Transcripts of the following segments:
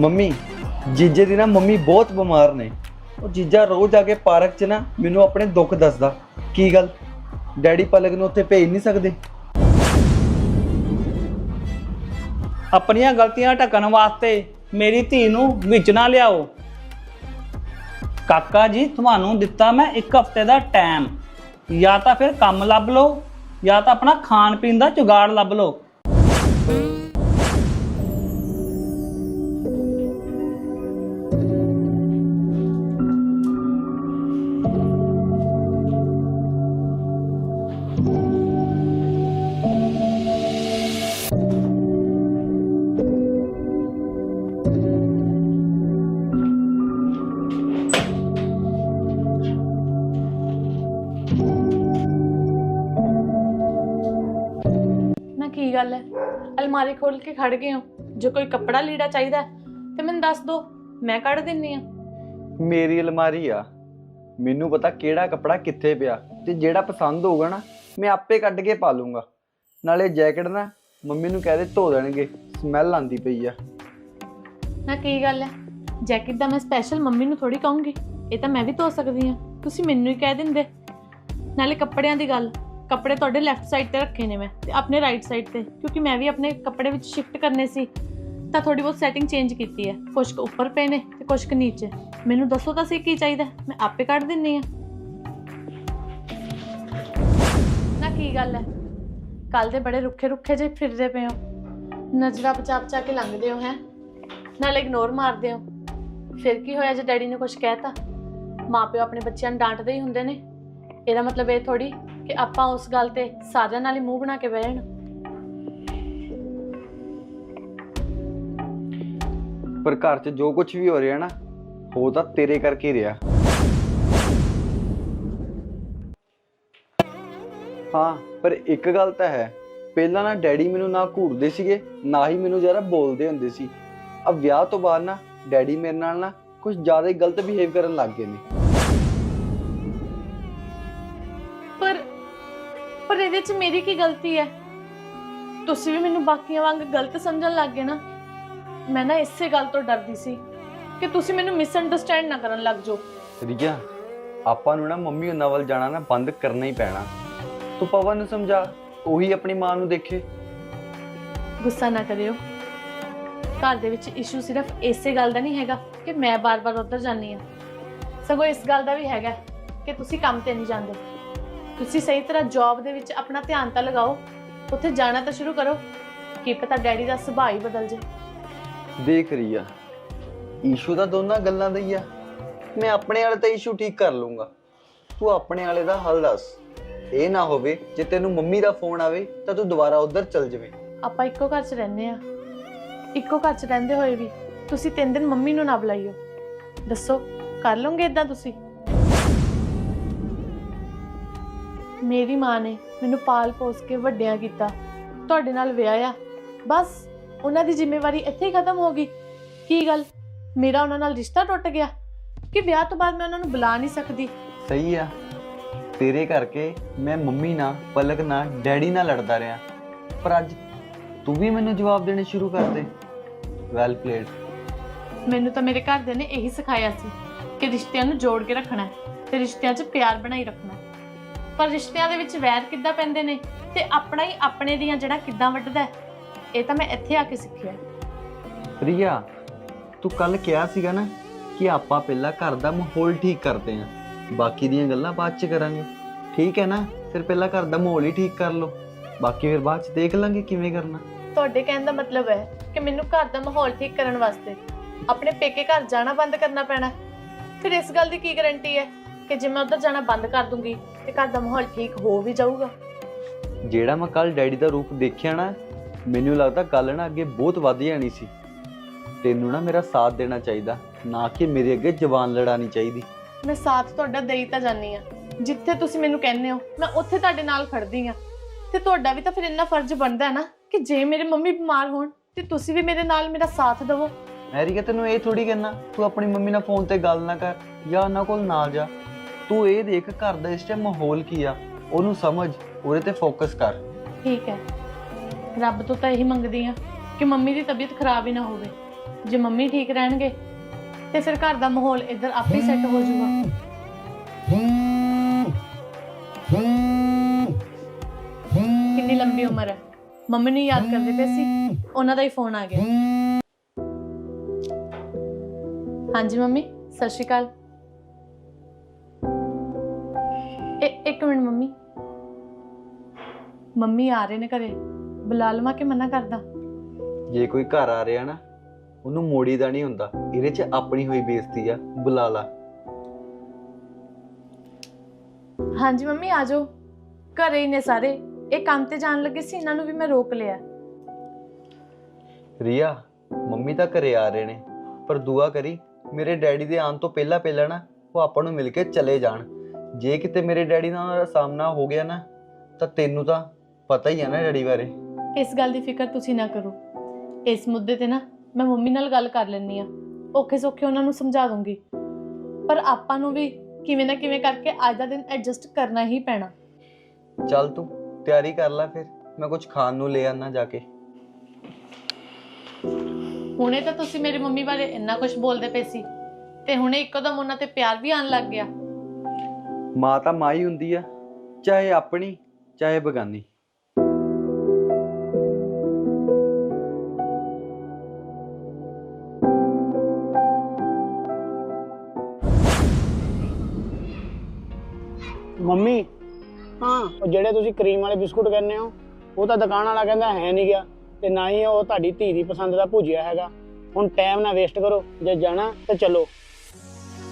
Mummy, ਜੀਜੇ ਦੀ ਨਾ mummy ਬਹੁਤ ਬਿਮਾਰ ਨੇ। ਉਹ ਜੀਜਾ ਰੋਜ਼ ਆ ਕੇ ਪਾਰਕ 'ਚ ਨਾ ਮੈਨੂੰ ਆਪਣੇ ਦੁੱਖ ਦੱਸਦਾ। ਕੀ ਗੱਲ? ਡੈਡੀ ਪਲਕ ਨੂੰ ਉੱਥੇ ਭੇਜ ਨਹੀਂ ਸਕਦੇ? ਆਪਣੀਆਂ ਗਲਤੀਆਂ ਢੱਕਣ ਵਾਸਤੇ ਮੇਰੀ ਧੀ ਨੂੰ ਵਿੱਚ ਨਾ ਲਿਆਓ। ਕਾਕਾ ਜੀ, ਤੁਹਾਨੂੰ ਦਿੱਤਾ ਮੈਂ ਇੱਕ ਹਫ਼ਤੇ ਦਾ ਟਾਈਮ ਜਾਂ ਤਾਂ ਫਿਰ ਕੰਮ ਲੱਭ ਲਓ, ਜਾਂ ਤਾਂ ਆਪਣਾ ਖਾਣ ਪੀਣ ਦਾ ਜੁਗਾੜ ਲੱਭ ਲਓ। ਅਲਮਾਰੀ ਖੋਲ ਕੇ ਖੜ ਗਏ ਹੋ। ਜੇ ਕੋਈ ਕੱਪੜਾ ਲੀੜਾ ਚਾਹੀਦਾ ਤੇ ਮੈਨੂੰ ਦੱਸ ਦਿਓ ਮੈਂ ਕੱਢ ਦਿੰਨੀ ਆ ਮੇਰੀ ਅਲਮਾਰੀ ਆ। ਮੈਨੂੰ ਪਤਾ ਕਿਹੜਾ ਕੱਪੜਾ ਕਿੱਥੇ ਪਿਆ ਤੇ ਜਿਹੜਾ ਪਸੰਦ ਹੋਊਗਾ ਨਾ ਮੈਂ ਆਪੇ ਕੱਢ ਕੇ ਪਾ ਲੂੰਗਾ ਨਾਲੇ ਜੈਕਟ ਨਾ ਮੰਮੀ ਨੂੰ ਕਹਿ ਦੇ ਧੋ ਦੇਣਗੇ ਸਮੈਲ ਆਂਦੀ ਪਈ ਆ। ਨਾ ਕੀ ਗੱਲ ਹੈ? ਜੈਕਟ ਦਾ ਮੈਂ ਸਪੈਸ਼ਲ ਮੰਮੀ ਨੂੰ ਥੋੜੀ ਕਹੂੰਗੀ। ਇਹ ਤਾਂ ਮੈਂ ਵੀ ਧੋ ਸਕਦੀ ਆ ਤੁਸੀਂ ਮੈਨੂੰ ਹੀ ਕਹਿ ਦਿੰਦੇ। ਨਾਲੇ ਕੱਪੜਿਆਂ ਦੀ ਗੱਲ ਕੱਪੜੇ ਤੁਹਾਡੇ ਲੈਫਟ ਸਾਈਡ ਤੇ ਰੱਖੇ ਨੇ ਮੈਂ ਤੇ ਆਪਣੇ ਰਾਈਟ ਸਾਈਡ ਤੇ, ਕਿਉਂਕਿ ਮੈਂ ਵੀ ਆਪਣੇ ਕੱਪੜੇ ਵਿੱਚ ਸ਼ਿਫਟ ਕਰਨੇ ਸੀ। ਤਾਂ ਥੋੜੀ ਬਹੁਤ ਸੈਟਿੰਗ ਚੇਂਜ ਕੀਤੀ ਹੈ। ਕੁਛ ਕੁ ਉੱਪਰ ਪਏ ਨੇ ਤੇ ਕੁਛ ਕੁ ਨੀਚੇ। ਮੈਨੂੰ ਦੱਸੋ ਤਾਂ ਸਹੀ ਕੀ ਚਾਹੀਦਾ ਮੈਂ ਆਪੇ ਕੱਢ ਦਿੰਨੀ ਆ ਨਾ ਕੀ ਗੱਲ ਹੈ? ਕੱਲ ਦੇ ਬੜੇ ਰੁੱਖੇ ਰੁੱਖੇ ਜਿਹੇ ਫਿਰਦੇ ਪਏ ਹੋ। ਨਜ਼ਰਾਂ ਬਚਾ ਬਚਾ ਕੇ ਲੰਘਦੇ ਹੋ, ਹੈ? ਨਾਲ ਇਗਨੋਰ ਮਾਰਦੇ ਹੋ। ਫਿਰ ਕੀ ਹੋਇਆ ਜੇ ਡੈਡੀ ਨੇ ਕੁਝ ਕਹਿਤਾ? ਮਾਪਿਓ ਆਪਣੇ ਬੱਚਿਆਂ ਨੂੰ ਡਾਂਟਦੇ ਹੀ ਹੁੰਦੇ ਨੇ। ਇਹਦਾ ਮਤਲਬ ਇਹ ਥੋੜੀ ਕਿ ਆਪਾਂ ਉਸ ਗੱਲ ਤੇ ਸਾਰਿਆਂ ਨਾਲ ਹੀ ਮੂੰਹ ਬਣਾ ਕੇ ਬਹਿ ਪਰ ਘਰ 'ਚ ਜੋ ਕੁਝ ਵੀ ਹੋ ਰਿਹਾ ਨਾ ਹੋ ਤਾਂ ਤੇਰੇ ਕਰਕੇ ਹੀ ਰਿਹਾ। ਹਾਂ, ਪਰ ਇੱਕ ਗੱਲ ਤਾਂ ਹੈ, ਪਹਿਲਾਂ ਨਾ ਡੈਡੀ ਮੈਨੂੰ ਨਾ ਘੂਰਦੇ ਸੀਗੇ, ਨਾ ਹੀ ਮੈਨੂੰ ਜ਼ਰਾ ਬੋਲਦੇ ਹੁੰਦੇ ਸੀ। ਅਬ ਵਿਆਹ ਤੋਂ ਬਾਅਦ ਨਾ, ਡੈਡੀ ਮੇਰੇ ਨਾਲ ਨਾ ਕੁਝ ਜ਼ਿਆਦਾ ਹੀ ਗਲਤ ਬਿਹੇਵ ਕਰਨ ਲੱਗ ਗਏ ਨੇ। 'ਚ ਮੇਰੀ ਕੀ ਗਲਤੀ ਹੈ? ਤੁਸੀਂ ਵੀ ਮੈਨੂੰ ਬਾਕੀਆਂ ਵਾਂਗ ਗਲਤ ਸਮਝਣ ਲੱਗ ਗਏ ਨਾ? ਮੈਂ ਨਾ ਇਸੇ ਗੱਲ ਤੋਂ ਡਰਦੀ ਸੀ ਕਿ ਤੁਸੀਂ ਮੈਨੂੰ ਮਿਸਅੰਡਰਸਟੈਂਡ ਨਾ ਕਰਨ ਲੱਗ ਜਾਓ। ਰੀਆ ਆਪਾਂ ਨੂੰ ਨਾ ਮੰਮੀ ਉਹਨਾਂ ਵੱਲ ਜਾਣਾ ਨਾ ਬੰਦ ਕਰਨਾ ਹੀ ਪੈਣਾ। ਤੂੰ ਪਵਨ ਨੂੰ ਸਮਝਾ ਉਹੀ ਆਪਣੀ ਮਾਂ ਨੂੰ ਦੇਖੇ। ਗੁੱਸਾ ਨਾ ਕਰਿਓ। ਘਰ ਦੇ ਵਿੱਚ ਇਸ਼ੂ ਸਿਰਫ ਇਸੇ ਗੱਲ ਦਾ ਨਹੀਂ ਹੈਗਾ ਕਿ ਮੈਂ ਬਾਰ-ਬਾਰ ਉੱਧਰ ਜਾਂਦੀ ਆ ਸਗੋਂ ਇਸ ਗੱਲ ਦਾ ਵੀ ਹੈਗਾ ਕਿ ਤੁਸੀਂ ਕੰਮ ਤੇ ਨਹੀਂ ਜਾਂਦੇ। ਤੁਸੀਂ ਸਹੀ ਤਰ੍ਹਾਂ ਜੌਬ ਦੇ ਵਿੱਚ ਆਪਣਾ ਧਿਆਨ ਤਾਂ ਲਗਾਓ ਉੱਥੇ ਜਾਣਾ ਤਾਂ ਸ਼ੁਰੂ ਕਰੋ। ਕੀ ਪਤਾ ਡੈਡੀ ਦਾ ਸੁਭਾਅ ਹੀ ਬਦਲ ਜੇ ਦੇਖ ਰਹੀ ਆ ਈਸ਼ੂ ਤਾਂ ਦੋਨਾਂ ਗੱਲਾਂ ਦਾ ਹੀ ਆ। ਮੈਂ ਆਪਣੇ ਵਾਲੇ ਤਾਂ ਈਸ਼ੂ ਠੀਕ ਕਰ ਲੂੰਗਾ ਤੂੰ ਆਪਣੇ ਵਾਲੇ ਦਾ ਹੱਲ ਦੱਸ। ਇਹ ਨਾ ਹੋਵੇ ਜੇ ਤੈਨੂੰ ਮੰਮੀ ਦਾ ਫੋਨ ਆਵੇ ਤਾਂ ਤੂੰ ਦੁਬਾਰਾ ਉਧਰ ਚਲ ਜਾਵੇਂ। ਆਪਾਂ ਇੱਕੋ ਘਰ 'ਚ ਰਹਿੰਦੇ ਆ। ਇੱਕੋ ਘਰ 'ਚ ਰਹਿੰਦੇ ਹੋਏ ਵੀ ਤੁਸੀਂ ਤਿੰਨ ਦਿਨ ਮੰਮੀ ਨੂੰ ਨਾ ਬੁਲਾਈਓ। ਦੱਸੋ ਕਰ ਲਓਗੇ ਇਦਾਂ ਤੁਸੀਂ? ਮੇਰੀ ਮਾਂ ਨੇ ਮੈਨੂੰ ਪਾਲ ਪੋਸ ਕੇ ਵੱਡਿਆਂ ਕੀਤਾ। ਤੁਹਾਡੇ ਨਾਲ ਵਿਆਹਿਆ ਬਸ ਉਹਨਾਂ ਦੀ ਜ਼ਿੰਮੇਵਾਰੀ ਇੱਥੇ ਹੀ ਖਤਮ ਹੋ ਗਈ। ਕੀ ਗੱਲ? ਮੇਰਾ ਉਹਨਾਂ ਨਾਲ ਰਿਸ਼ਤਾ ਟੁੱਟ ਗਿਆ? ਕਿ ਵਿਆਹ ਤੋਂ ਬਾਅਦ ਮੈਂ ਉਹਨਾਂ ਨੂੰ ਬੁਲਾ ਨਹੀਂ ਸਕਦੀ? ਸਹੀ ਆ। ਤੇਰੇ ਕਰਕੇ ਮੈਂ ਮੰਮੀ ਨਾਲ ਪਲਕ ਨਾਲ ਡੈਡੀ ਨਾਲ ਲੜਦਾ ਰਿਹਾ। ਪਰ ਅੱਜ ਤੂੰ ਵੀ ਮੈਨੂੰ ਜਵਾਬ ਦੇਣੇ ਸ਼ੁਰੂ ਕਰ ਦੇ। ਵੈਲ ਪਲੇਡ ਮੈਨੂੰ ਤਾਂ ਮੇਰੇ ਘਰਦਿਆਂ ਨੇ ਇਹੀ ਸਿਖਾਇਆ ਸੀ ਕਿ ਰਿਸ਼ਤਿਆਂ ਨੂੰ ਜੋੜ ਕੇ ਰੱਖਣਾ ਹੈ ਤੇ ਰਿਸ਼ਤਿਆਂ 'ਚ ਪਿਆਰ ਬਣਾਈ ਰੱਖਣਾ ਹੈ। ਪਰ ਰਿਸ਼ਤਿਆਂ ਦੇ ਵਿੱਚ ਵੈਰ ਕਿੱਦਾਂ ਪੈਂਦੇ ਨੇ? ਤੇ ਆਪਣਾ ਹੀ ਆਪਣੇ ਦੀਆਂ ਜਿਹੜਾ ਕਿੱਦਾਂ ਵੱਢਦਾ ਹੈ, ਇਹ ਤਾਂ ਮੈਂ ਇੱਥੇ ਆ ਕੇ ਸਿੱਖਿਆ ਰੀਆ ਤੂੰ ਕੱਲ ਕਿਹਾ ਸੀਗਾ ਨਾ ਕਿ ਆਪਾਂ ਪਹਿਲਾਂ ਘਰ ਦਾ ਮਾਹੌਲ ਠੀਕ ਕਰਦੇ ਆਂ ਬਾਕੀ ਦੀਆਂ ਗੱਲਾਂ ਬਾਅਦ ਚ ਕਰਾਂਗੇ। ਠੀਕ ਹੈ ਨਾ? ਫਿਰ ਪਹਿਲਾਂ ਘਰ ਦਾ ਮਾਹੌਲ ਹੀ ਠੀਕ ਕਰ ਲਓ। ਬਾਕੀ ਫਿਰ ਬਾਅਦ ਚ ਦੇਖ ਲਾਂਗੇ ਕਿਵੇਂ ਕਰਨਾ। ਤੁਹਾਡੇ ਕਹਿਣ ਦਾ ਮਤਲਬ ਹੈ ਕਿ ਮੈਨੂੰ ਘਰ ਦਾ ਮਾਹੌਲ ਠੀਕ ਕਰਨ ਵਾਸਤੇ ਆਪਣੇ ਪੇਕੇ ਘਰ ਜਾਣਾ ਬੰਦ ਕਰਨਾ ਪੈਣਾ। ਹੈ। ਫਿਰ ਇਸ ਗੱਲ ਦੀ ਕੀ ਗਾਰੰਟੀ ਹੈ? ਕਿ ਜੇ ਮੈਂ ਉੱਧਰ ਜਾਣਾ ਬੰਦ ਕਰ ਦੂੰਗੀ ਤੇ ਘਰ ਦਾ ਮਾਹੌਲ ਠੀਕ ਹੋ ਵੀ ਜਾਊਗਾ। ਜਿਹੜਾ ਮੈਂ ਕੱਲ ਡੈਡੀ ਦਾ ਰੂਪ ਦੇਖਿਆ ਨਾ ਮੈਨੂੰ ਲੱਗਦਾ ਗੱਲ ਨਾ ਅੱਗੇ ਬਹੁਤ ਵੱਧ ਜਾਣੀ ਸੀ। ਤੈਨੂੰ ਨਾ ਮੇਰਾ ਸਾਥ ਦੇਣਾ ਚਾਹੀਦਾ ਨਾ ਕਿ ਮੇਰੇ ਅੱਗੇ ਜ਼ਬਾਨ ਲੜਾਣੀ ਚਾਹੀਦੀ। ਮੈਂ ਸਾਥ ਤੁਹਾਡਾ ਦੇਈ ਤਾਂ ਜਾਨੀ ਆ ਜਿੱਥੇ ਤੁਸੀਂ ਮੈਨੂੰ ਕਹਿੰਦੇ ਹੋ ਮੈਂ ਉੱਥੇ ਤੁਹਾਡੇ ਨਾਲ ਖੜਦੀ ਆ ਤੇ ਤੁਹਾਡਾ ਵੀ ਤਾਂ ਫਿਰ ਇੰਨਾ ਫਰਜ਼ ਬਣਦਾ ਹੈ ਨਾ ਕਿ ਜੇ ਮੇਰੇ ਮੰਮੀ ਬਿਮਾਰ ਹੋਣ ਤੇ ਤੁਸੀਂ ਵੀ ਮੇਰੇ ਨਾਲ ਮੇਰਾ ਸਾਥ ਦਿਵੋ। ਮੈਰੀ ਕਿ ਤੈਨੂੰ ਇਹ ਥੋੜੀ ਕਹਿਣਾ ਤੂੰ ਆਪਣੀ ਮੰਮੀ ਨਾਲ ਫੋਨ ਤੇ ਗੱਲ ਨਾ ਕਰ ਜਾਂ ਉਹਨਾਂ ਕੋਲ ਨਾ ਜਾ। ਤੂੰ ਇਹ ਦੇਖ ਘਰ ਦਾ ਇਸ ਟਾਈਮ ਮਾਹੌਲ ਕੀ ਆ? ਉਹਨੂੰ ਸਮਝ, ਉਹਦੇ ਤੇ ਫੋਕਸ ਕਰ। ਠੀਕ ਹੈ। ਰੱਬ ਤੋਂ ਤਾਂ ਇਹੀ ਮੰਗਦੀ ਆ ਕਿ ਮੰਮੀ ਦੀ ਤਬੀਅਤ ਖਰਾਬ ਹੀ ਨਾ ਹੋਵੇ। ਜੇ ਮੰਮੀ ਠੀਕ ਰਹਿਣਗੇ, ਤੇ ਫਿਰ ਘਰ ਦਾ ਮਾਹੌਲ ਇੱਧਰ ਆਪੇ ਸੈੱਟ ਹੋ ਜਾਊਗਾ। ਕਿੰਨੀ ਲੰਬੀ ਉਮਰ ਹੈ। ਮੰਮੀ ਨੂੰ ਯਾਦ ਕਰਦੇ ਪਏ ਸੀ, ਉਹਨਾਂ ਦਾ ਹੀ ਫੋਨ ਆ ਗਿਆ। ਹਾਂਜੀ ਮੰਮੀ, ਸਤਿ ਸ਼੍ਰੀ ਅਕਾਲ। ਇੱਕ ਮਿੰਟ ਮੰਮੀ। ਮੰਮੀ ਆ ਰਹੇ ਨੇ ਘਰੇ। ਬੁਲਾ ਲਵਾਂ ਕਿ ਮਨਾ ਕਰਦਾ? ਜੇ ਕੋਈ ਘਰ ਆ ਰਿਹਾ ਨਾ ਉਹਨੂੰ ਮੋੜੀ ਦਾ ਨਹੀਂ ਹੁੰਦਾ। ਇਹਦੇ 'ਚ ਆਪਣੀ ਹੋਈ ਬੇਇੱਜ਼ਤੀ ਆ। ਬੁਲਾ ਲਾ। ਹਾਂਜੀ ਮੰਮੀ ਆ ਜਾਓ। ਘਰੇ ਹੀ ਨੇ ਸਾਰੇ। ਇਹ ਕੰਮ ਤੇ ਜਾਣ ਲੱਗੇ ਸੀ ਇਹਨਾਂ ਨੂੰ ਵੀ ਮੈਂ ਰੋਕ ਲਿਆ। ਰੀਆ ਮੰਮੀ ਤਾਂ ਘਰੇ ਆ ਰਹੇ ਨੇ। ਪਰ ਦੁਆ ਕਰੀ ਮੇਰੇ ਡੈਡੀ ਦੇ ਆਉਣ ਤੋਂ ਪਹਿਲਾਂ ਪਹਿਲਾਂ ਨਾ ਉਹ ਆਪਾਂ ਨੂੰ ਮਿਲ ਕੇ ਚਲੇ ਜਾਣ। ਜੇ ਕਿਤੇ ਮੇਰੇ ਡੈਡੀ ਨਾਲ ਸਾਹਮਣਾ ਹੋ ਗਿਆ ਨਾ ਤਾਂ ਤੈਨੂੰ ਤਾਂ ਪਤਾ ਹੀ ਆ ਨਾ ਡੈਡੀ ਬਾਰੇ। ਇਸ ਗੱਲ ਦੀ ਫਿਕਰ ਤੁਸੀਂ ਨਾ ਕਰੋ। ਇਸ ਮੁੱਦੇ ਤੇ ਨਾ ਮੈਂ ਮੰਮੀ ਨਾਲ ਗੱਲ ਕਰ ਲੈਣੀ ਆ ਔਖੇ ਸੌਖੇ ਉਹਨਾਂ ਨੂੰ ਸਮਝਾ ਦੂੰਗੀ। ਪਰ ਆਪਾਂ ਨੂੰ ਵੀ ਕਿਵੇਂ ਨਾ ਕਿਵੇਂ ਕਰਕੇ ਅੱਜ ਦਾ ਦਿਨ ਐਡਜਸਟ ਕਰਨਾ ਹੀ ਪੈਣਾ। ਚੱਲ ਤੂੰ ਤਿਆਰੀ ਕਰ ਲੈ ਫਿਰ ਮੈਂ ਕੁਝ ਖਾਣ ਨੂੰ ਲੈ ਆਣਾ ਜਾ ਕੇ। ਹੁਣੇ ਤਾਂ ਤੁਸੀਂ ਮੇਰੇ ਮੰਮੀ ਬਾਰੇ ਇੰਨਾ ਕੁਝ ਬੋਲਦੇ ਪਏ ਸੀ ਤੇ ਹੁਣੇ ਇੱਕਦਮ ਉਹਨਾਂ ਤੇ ਪਿਆਰ ਵੀ ਆਣ ਲੱਗ ਗਿਆ। ਮਾਂ ਤਾਂ ਮਾਂ ਹੀ ਹੁੰਦੀ ਆ ਚਾਹੇ ਆਪਣੀ ਚਾਹੇ ਬਗਾਨੀ। ਮੰਮੀ ਹਾਂ। ਉਹ ਜਿਹੜੇ ਤੁਸੀਂ ਕਰੀਮ ਵਾਲੇ ਬਿਸਕੁਟ ਕਹਿੰਦੇ ਹੋ ਉਹ ਤਾਂ ਦੁਕਾਨ ਵਾਲਾ ਕਹਿੰਦਾ ਹੈ ਨਹੀਂ ਗਿਆ ਤੇ ਨਾ ਹੀ ਉਹ ਤੁਹਾਡੀ ਧੀ ਦੀ ਪਸੰਦ ਦਾ ਭੁਜਿਆ ਹੈਗਾ। ਹੁਣ ਟਾਈਮ ਨਾ ਵੇਸਟ ਕਰੋ ਜੇ ਜਾਣਾ ਤੇ ਚਲੋ।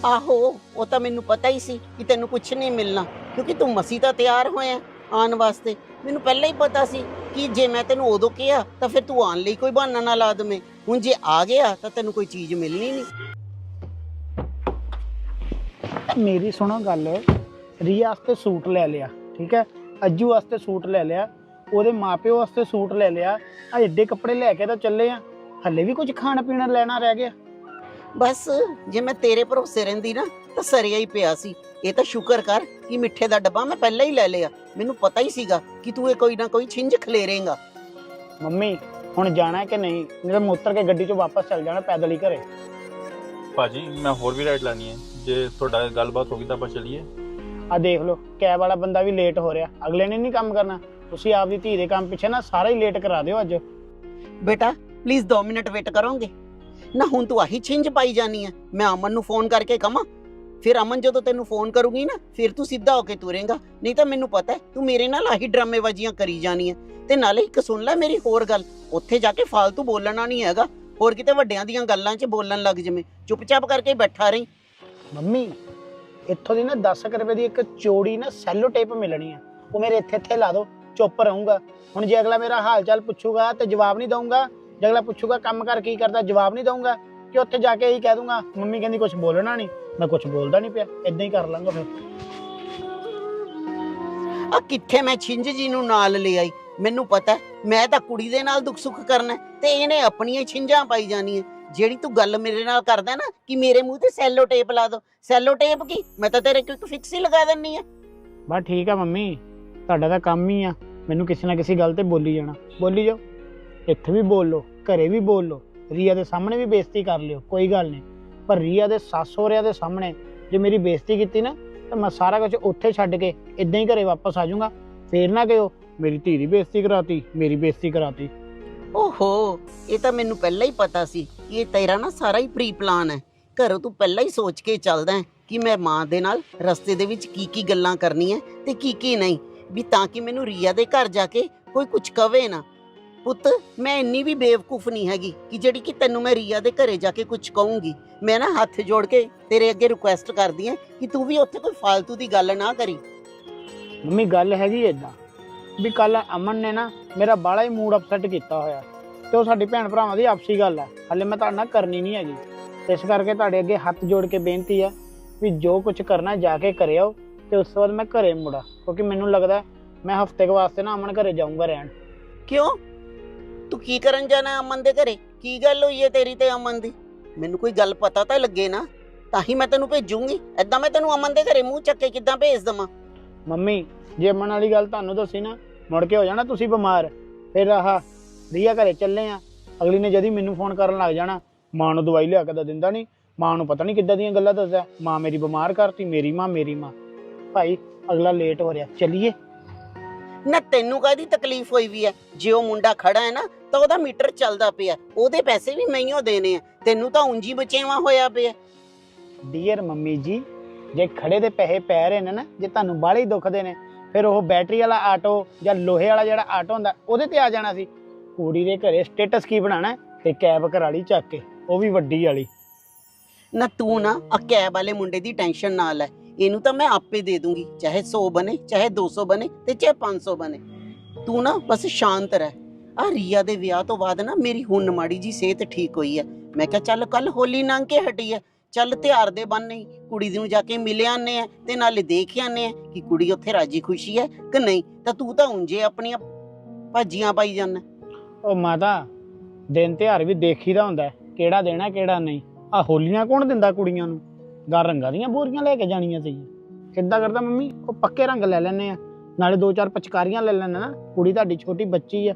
ਆਹੋ, ਉਹ ਤਾਂ ਮੈਨੂੰ ਪਤਾ ਹੀ ਸੀ ਕਿ ਤੈਨੂੰ ਕੁਝ ਨਹੀਂ ਮਿਲਣਾ, ਕਿਉਂਕਿ ਤੂੰ ਮਸੀ ਤਾਂ ਤਿਆਰ ਹੋਇਆ ਆਉਣ ਵਾਸਤੇ। ਮੈਨੂੰ ਪਹਿਲਾਂ ਹੀ ਪਤਾ ਸੀ ਕਿ ਜੇ ਮੈਂ ਤੈਨੂੰ ਉਦੋਂ ਕਿਹਾ, ਤਾਂ ਫਿਰ ਤੂੰ ਆਉਣ ਲਈ ਕੋਈ ਬਹਾਨਾ ਨਾ ਲਾ ਦਵੇਂ। ਹੁਣ ਜੇ ਆ ਗਿਆ, ਤਾਂ ਤੈਨੂੰ ਕੋਈ ਚੀਜ਼ ਮਿਲਣੀ ਨਹੀਂ। ਮੇਰੀ ਸੁਣੋ ਗੱਲ, ਰੀਆ ਵਾਸਤੇ ਸੂਟ ਲੈ ਲਿਆ, ਠੀਕ ਹੈ? ਅੱਜੂ ਵਾਸਤੇ ਸੂਟ ਲੈ ਲਿਆ, ਉਹਦੇ ਮਾਪਿਓ ਵਾਸਤੇ ਸੂਟ ਲੈ ਲਿਆ ਆ ਏਡੇ ਕੱਪੜੇ ਲੈ ਕੇ ਤਾਂ ਚੱਲੇ ਆ। ਹੱਲੇ ਵੀ ਕੁਝ ਖਾਣ ਪੀਣਾ ਲੈਣਾ ਰਹਿ ਗਿਆ। ਬਸ ਜੇ ਮੈਂ ਤੇਰੇ ਭਰੋਸੇ ਰਹਿੰਦੀ ਨਾ ਤਾਂ ਸਰਿਆ ਹੀ ਪਿਆ ਸੀ। ਇਹ ਤਾਂ ਸ਼ੁਕਰ ਕਰ ਕਿ ਮਿੱਠੇ ਦਾ ਡੱਬਾ ਮੈਂ ਪਹਿਲਾਂ ਹੀ ਲੈ ਲਿਆ। ਮੈਨੂੰ ਪਤਾ ਹੀ ਸੀਗਾ ਕਿ ਤੂੰ ਇਹ ਕੋਈ ਨਾ ਕੋਈ ਛਿੰਝ ਖਲੇਰੇਂਗਾ। ਮੰਮੀ ਹੁਣ ਜਾਣਾ ਹੈ ਕਿ ਨਹੀਂ? ਨਹੀਂ ਤਾਂ ਮੁੱਤਰ ਕੇ ਗੱਡੀ 'ਚੋਂ ਵਾਪਸ ਚੱਲ ਜਾਣਾ ਪੈਦਲ ਹੀ ਘਰੇ। ਭਾਜੀ ਮੈਂ ਹੋਰ ਵੀ ਰਾਈਡ ਲਾਣੀ ਹੈ। ਜੇ ਤੁਹਾਡਾ ਗੱਲਬਾਤ ਹੋ ਗਈ ਤਾਂ ਆਪਾਂ ਚੱਲੀਏ। ਆ ਦੇਖ ਲਓ ਕੈਬ ਵਾਲਾ ਬੰਦਾ ਵੀ ਲੇਟ ਹੋ ਰਿਹਾ। ਅਗਲੇ ਨੇ ਨਹੀਂ ਕੰਮ ਕਰਨਾ। ਤੁਸੀਂ ਆਪਦੀ ਧੀ ਦੇ ਕੰਮ ਪਿੱਛੇ ਨਾ ਸਾਰਾ ਹੀ ਲੇਟ ਕਰਾ ਦਿਓ ਅੱਜ। ਬੇਟਾ ਪਲੀਜ਼ 2 ਮਿੰਟ ਵੇਟ ਕਰੋਗੇ। ਨਾ ਹੁਣ ਤੂੰ ਆਹੀ ਛਿੰਝ ਪਾਈ ਜਾਨੀ ਹੈ ਮੈਂ ਅਮਨ ਨੂੰ ਫੋਨ ਕਰਕੇ ਕਹਾਂ ਫਿਰ ਅਮਨ ਜਦੋਂ ਤੈਨੂੰ ਫੋਨ ਕਰੂਗੀ ਨਾ, ਫਿਰ ਤੂੰ ਸਿੱਧਾ ਹੋ ਕੇ ਤੁਰੇਂਗਾ। ਨਹੀਂ ਤਾਂ ਮੈਨੂੰ ਪਤਾ ਹੈ, ਤੂੰ ਮੇਰੇ ਨਾਲ ਆਹੀ ਡਰਾਮੇਬਾਜ਼ੀਆਂ ਕਰੀ ਜਾਣੀ ਹੈ ਤੇ ਨਾਲੇ ਇੱਕ ਸੁਣ ਲੈ ਮੇਰੀ ਹੋਰ ਗੱਲ, ਉੱਥੇ ਜਾ ਕੇ ਫालतू ਬੋਲਣਾ ਨਹੀਂ ਹੈਗਾ। ਹੋਰ ਕਿਤੇ ਵੱਡਿਆਂ ਦੀਆਂ ਗੱਲਾਂ 'ਚ ਬੋਲਣ ਲੱਗ ਜਵੇਂ, ਚੁੱਪਚਾਪ ਕਰਕੇ ਬੈਠਾ ਰਹੀਂ। ਮੰਮੀ, ਇੱਥੋਂ ਦੀ ਨਾ 10 ਰੁਪਏ ਦੀ ਇੱਕ ਚੋੜੀ ਨਾ ਸੈਲੋ ਟੇਪ ਮਿਲਣੀ ਆ। ਉਹ ਮੇਰੇ ਇੱਥੇ ਇੱਥੇ ਲਾ ਦਿਓ ਚੁੱਪ ਰਹੂੰਗਾ। ਹੁਣ ਜੇ ਅਗਲਾ ਮੇਰਾ ਹਾਲ ਚਾਲ ਪੁੱਛੂਗਾ ਤੇ ਜਵਾਬ ਨਹੀਂ ਦਊਂਗਾ। ਜੇ ਅਗਲਾ ਪੁੱਛੂਗਾ ਕੰਮ ਕਰ ਕੀ ਕਰਦਾ ਜਵਾਬ ਨਹੀਂ ਦਊਂਗਾ ਕਿ ਉੱਥੇ ਜਾ ਕੇ ਇਹੀ ਕਹਿ ਦੂੰਗਾ ਮੰਮੀ ਕਹਿੰਦੀ ਕੁਝ ਬੋਲਣਾ ਨਹੀਂ। ਮੈਂ ਕੁਝ ਬੋਲਦਾ ਨਹੀਂ ਪਿਆ ਇਦਾਂ ਹੀ ਕਰ ਲਾਂਗਾ ਫਿਰ। ਆ ਕਿੱਥੇ ਮੈਂ ਛਿੰਝ ਜੀ ਨੂੰ ਨਾਲ ਲੈ ਆਈ? ਮੈਨੂੰ ਪਤਾ ਹੈ, ਮੈਂ ਤਾਂ ਕੁੜੀ ਦੇ ਨਾਲ ਦੁੱਖ ਸੁੱਖ ਕਰਨਾ ਹੈ, ਤੇ ਇਹਨੇ ਆਪਣੀਆਂ ਛਿੰਝਾਂ ਪਾਈ ਜਾਣੀਆਂ। ਜਿਹੜੀ ਤੂੰ ਗੱਲ ਮੇਰੇ ਨਾਲ ਕਰਦਾ ਨਾ ਕਿ ਮੇਰੇ ਮੂੰਹ ਤੇ ਸੈਲੋ ਟੇਪ ਲਾ ਦੋ। ਸੈਲੋ ਟੇਪ ਕੀ? ਮੈਂ ਤਾਂ ਤੇਰੇ ਕੋਈ ਫਿਕਸ ਹੀ ਲਗਾ ਦਿੰਨੀ ਆ। ਬਸ ਠੀਕ ਆ ਮੰਮੀ ਤੁਹਾਡਾ ਤਾਂ ਕੰਮ ਹੀ ਆ। ਮੈਨੂੰ ਕਿਸੇ ਨਾ ਕਿਸੇ ਗੱਲ ਤੇ ਬੋਲੀ ਜਾਣਾ। ਬੋਲੀ ਜਾਓ। ਇੱਥੇ ਵੀ ਬੋਲ ਲਓ ਘਰੇ ਵੀ ਬੋਲ ਲਓ ਰੀਆ ਦੇ ਸਾਹਮਣੇ ਵੀ ਬੇਇੱਜ਼ਤੀ ਕਰ ਲਿਓ, ਕੋਈ ਗੱਲ ਨਹੀਂ। ਪਰ ਰੀਆ ਦੇ ਸੱਸ ਦੇ ਸਾਹਮਣੇ ਜੇ ਮੇਰੀ ਬੇਇੱਜ਼ਤੀ ਕੀਤੀ ਨਾ, ਤਾਂ ਮੈਂ ਸਾਰਾ ਕੁਝ ਉੱਥੇ ਛੱਡ ਕੇ ਇਦਾਂ ਹੀ ਘਰੇ ਵਾਪਸ ਆ ਜਾਊਂਗਾ। ਫੇਰ ਨਾ ਕਿਹੋ, ਮੇਰੀ ਧੀ ਦੀ ਬੇਇੱਜ਼ਤੀ ਕਰਾਤੀ, ਮੇਰੀ ਬੇਇੱਜ਼ਤੀ ਕਰਾਤੀ। ਓਹੋ, ਇਹ ਤਾਂ ਮੈਨੂੰ ਪਹਿਲਾਂ ਹੀ ਪਤਾ ਸੀ ਕਿ ਇਹ ਤੇਰਾ ਨਾ ਸਾਰਾ ਹੀ ਪ੍ਰੀ ਪਲਾਨ ਹੈ। ਘਰੋਂ ਤੂੰ ਪਹਿਲਾਂ ਹੀ ਸੋਚ ਕੇ ਚੱਲਦਾ ਹੈ ਕਿ ਮੈਂ ਮਾਂ ਦੇ ਨਾਲ ਰਸਤੇ ਦੇ ਵਿੱਚ ਕੀ ਕੀ ਗੱਲਾਂ ਕਰਨੀਆਂ ਤੇ ਕੀ ਕੀ ਨਹੀਂ, ਵੀ ਤਾਂ ਕਿ ਮੈਨੂੰ ਰੀਆ ਦੇ ਘਰ ਜਾ ਕੇ ਕੋਈ ਕੁਝ ਕਵੇ ਨਾ। ਪੁੱਤ ਮੈਂ ਇੰਨੀ ਵੀ ਬੇਵਕੂਫ ਨਹੀਂ ਹੈਗੀ ਕਿ ਜਿਹੜੀ ਕਿ ਤੈਨੂੰ ਮੈਂ ਰੀਆ ਦੇ ਘਰੇ ਜਾ ਕੇ ਕੁਝ ਕਹੂੰਗੀ। ਮੈਂ ਨਾ ਹੱਥ ਜੋੜ ਕੇ ਤੇਰੇ ਅੱਗੇ ਰਿਕੁਐਸਟ ਕਰਦੀ ਹਾਂ ਕਿ ਤੂੰ ਵੀ ਉੱਥੇ ਕੋਈ ਫालतू ਦੀ ਗੱਲ ਨਾ ਕਰੀ। ਮੰਮੀ ਗੱਲ ਹੈਗੀ ਏਦਾਂ ਵੀ ਕੱਲ ਅਮਨ ਨੇ ਨਾ ਮੇਰਾ ਬਾਲਾ ਹੀ ਮੂਡ ਅਪਸੈਟ ਕੀਤਾ ਹੋਇਆ ਤੇ ਉਹ ਸਾਡੀ ਭੈਣ ਭਰਾਵਾਂ ਦੀ ਆਪਸੀ ਗੱਲ ਹੈ ਹਲੇ ਮੈਂ ਤੁਹਾਡੇ ਨਾਲ ਕਰਨੀ ਨਹੀਂ ਹੈਗੀ। ਇਸ ਕਰਕੇ ਤੁਹਾਡੇ ਅੱਗੇ ਹੱਥ ਜੋੜ ਕੇ ਬੇਨਤੀ ਹੈ ਵੀ ਜੋ ਕੁਝ ਕਰਨਾ ਜਾ ਕੇ ਕਰਿਓ ਤੇ ਉਸ ਤੋਂ ਬਾਅਦ ਮੈਂ ਘਰੇ ਮੁੜਾ ਕਿਉਂਕਿ ਮੈਨੂੰ ਲੱਗਦਾ ਮੈਂ ਹਫ਼ਤੇ ਕੁ ਵਾਸਤੇ ਨਾ ਅਮਨ ਘਰੇ ਜਾਊਂਗਾ ਰਹਿਣ। ਕਿਉਂ? ਤੂੰ ਕੀ ਕਰਨ ਜਾਣਾ ਅਮਨ ਦੇ ਘਰੇ? ਕੀ ਗੱਲ ਹੋਈ ਹੈ ਤੇਰੀ ਤੇ ਅਮਨ ਦੀ? ਮੈਨੂੰ ਕੋਈ ਗੱਲ ਪਤਾ ਤਾਂ ਲੱਗੇ ਨਾ, ਤਾਂ ਹੀ ਮੈਂ ਤੈਨੂੰ ਭੇਜੂੰਗੀ। ਐਦਾਂ ਮੈਂ ਤੈਨੂੰ ਅਮਨ ਦੇ ਘਰੇ ਮੂੰਹ ਚੱਕ ਕੇ ਕਿੱਦਾਂ ਭੇਜ ਦਵਾਂ? ਮੰਮੀ, ਜੇ ਅਮਨ ਵਾਲੀ ਗੱਲ ਤੁਹਾਨੂੰ ਦੱਸੀ ਨਾ, ਮੁੜ ਕੇ ਹੋ ਜਾਣਾ ਤੁਸੀਂ ਬਿਮਾਰ। ਫਿਰ ਆਹ ਰੀਆ ਘਰੇ ਚੱਲੇ ਆ। ਅਗਲੀ ਨੇ ਜਦੀ ਮੈਨੂੰ ਫੋਨ ਕਰਨ ਲੱਗ ਜਾਣਾ, ਮਾਂ ਨੂੰ ਦਵਾਈ ਲਿਆ ਕੇ ਤਾਂ ਦਿੰਦਾ ਨਹੀਂ। ਮਾਂ ਨੂੰ ਪਤਾ ਨਹੀਂ ਕਿੱਦਾਂ ਦੀਆਂ ਗੱਲਾਂ ਦੱਸਦਾ। ਮਾਂ ਮੇਰੀ ਬਿਮਾਰ ਕਰਤੀ, ਮੇਰੀ ਮਾਂ ਮੇਰੀ ਮਾਂ। ਭਾਈ, ਅਗਲਾ ਲੇਟ ਹੋ ਰਿਹਾ। ਚੱਲੀਏ। ਨਾ ਤੈਨੂੰ ਕਾਹਦੀ ਤਕਲੀਫ ਹੋਈ ਵੀ ਹੈ ਜੇ ਉਹ ਮੁੰਡਾ ਖੜਾ ਹੈ ਨਾ ਤਾਂ ਉਹਦਾ ਮੀਟਰ ਚੱਲਦਾ ਪਿਆ। ਉਹਦੇ ਪੈਸੇ ਵੀ ਮਈਓ ਦੇਣੇ ਆ। ਤੈਨੂੰ ਤਾਂ ਉਂਜੀ ਬਚੇਵਾ ਹੋਇਆ ਪਿਆ। ਡੀਅਰ ਮੰਮੀ ਜੀ ਜੇ ਖੜੇ ਦੇ ਪੈਸੇ ਪੈ ਰਹੇ ਨੇ ਨਾ ਜੇ ਤੁਹਾਨੂੰ ਬਾਹਲੇ ਹੀ ਦੁਖਦੇ ਨੇ ਫਿਰ ਉਹ ਬੈਟਰੀ ਵਾਲਾ ਆਟੋ ਜਾਂ ਲੋਹੇ ਵਾਲਾ ਜਿਹੜਾ ਆਟੋ ਹੁੰਦਾ ਉਹਦੇ ਤੇ ਆ ਜਾਣਾ ਸੀ। ਕੁੜੀ ਦੇ ਘਰੇ ਸਟੇਟਸ ਕੀ ਬਣਾਣਾ ਤੇ ਕੈਬ ਕਰਾ ਲਈ ਚੱਕ ਕੇ ਉਹ ਵੀ ਵੱਡੀ ਵਾਲੀ। ਨਾ ਤੂੰ ਨਾ ਆ ਕੈਬ ਵਾਲੇ ਮੁੰਡੇ ਦੀ ਟੈਨਸ਼ਨ ਨਾ ਲੈ। ਇਹਨੂੰ ਤਾਂ ਮੈਂ ਆਪੇ ਦੇ ਦੂੰਗੀ, ਚਾਹੇ 100 ਬਣੇ, ਚਾਹੇ 200 ਬਣੇ ਤੇ ਚਾਹੇ 500 ਬਣੇ। ਤੂੰ ਨਾ ਬਸ ਸ਼ਾਂਤ ਰਹਿ। ਆ ਰੀਆ ਦੇ ਵਿਆਹ ਤੋਂ ਬਾਅਦ ਨਾ ਮੇਰੀ ਹੁਣ ਮਾੜੀ ਜੀ ਸਿਹਤ ਠੀਕ ਹੋਈ ਹੈ। ਮੈਂ ਕਿਹਾ ਚੱਲ ਕੱਲ ਹੋਲੀ ਲੰਘ ਕੇ ਹਟੀ ਹੈ। ਚੱਲ ਤਿਉਹਾਰ ਦੇ ਬੰਨ ਨਹੀਂ ਕੁੜੀ ਨੂੰ ਜਾ ਕੇ ਮਿਲ ਆਨੇ ਆ ਤੇ ਨਾਲੇ ਦੇਖ ਆਨੇ ਆ ਕਿ ਕੁੜੀ ਉੱਥੇ ਰਾਜੀ ਖੁਸ਼ੀ ਹੈ ਕਿ ਨਹੀਂ। ਤਾਂ ਤੂੰ ਤਾਂ ਉਂਝੇ ਆਪਣੀਆਂ ਭਾਜੀਆਂ ਪਾਈ ਜਾਂਦਾ ਉਹ ਮਾਤਾ, ਦਿਨ ਤਿਉਹਾਰ ਵੀ ਦੇਖੀਦਾ ਹੁੰਦਾ ਕਿਹੜਾ ਦੇਣਾ, ਕਿਹੜਾ ਨਹੀਂ। ਆ ਹੋਲੀਆਂ ਕੌਣ ਦਿੰਦਾ ਕੁੜੀਆਂ ਨੂੰ? ਗਾ ਰੰਗਾਂ ਦੀਆਂ ਬੋਰੀਆਂ ਲੈ ਕੇ ਜਾਣੀਆਂ ਸੀ। ਕਿੱਦਾਂ ਕਰਦਾ ਮੰਮੀ, ਉਹ ਪੱਕੇ ਰੰਗ ਲੈ ਲੈਣੇ ਆ। ਨਾਲੇ ਦੋ ਚਾਰ ਪਚਕਾਰੀਆਂ ਲੈ ਲੈਣੇ ਨਾ, ਕੁੜੀ ਤੁਹਾਡੀ ਛੋਟੀ ਬੱਚੀ ਆ।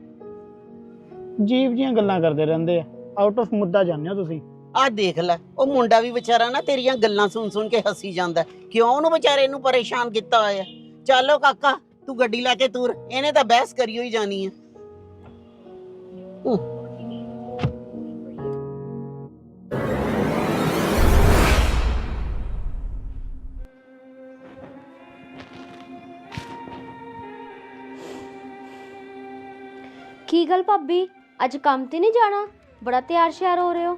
ਜੀਵ ਜੀਆਂ ਗੱਲਾਂ ਕਰਦੇ ਰਹਿੰਦੇ ਆ। ਆਊਟ ਆਫ ਮੁੱਦਾ ਜਾਂਦੇ ਹੋ ਤੁਸੀਂ। ਆ ਦੇਖ ਲੈ, ਉਹ ਮੁੰਡਾ ਵੀ ਵਿਚਾਰਾ ਨਾ ਤੇਰੀਆਂ ਗੱਲਾਂ ਸੁਣ ਸੁਣ ਕੇ ਹੱਸੀ ਜਾਂਦਾ ਹੈ। ਕਿਉਂ ਉਹਨੂੰ ਵਿਚਾਰੇ ਨੂੰ ਪਰੇਸ਼ਾਨ ਕੀਤਾ ਹੋਇਆ ਚੱਲੋ ਕਾਕਾ, ਤੂੰ ਗੱਡੀ ਲੈ ਕੇ ਤੁਰ, ਇਹਨੇ ਤਾਂ ਬਹਿਸ ਕਰੀ ਹੋਈ ਜਾਣੀ ਹੈ। ਕੀ ਗੱਲ ਭਾਬੀ? ਅੱਜ ਕੰਮ ਤੇ ਨਹੀਂ ਜਾਣਾ? ਬੜਾ ਤਿਆਰ ਸ਼ਿਆਰ ਹੋ ਰਹੇ ਹੋ।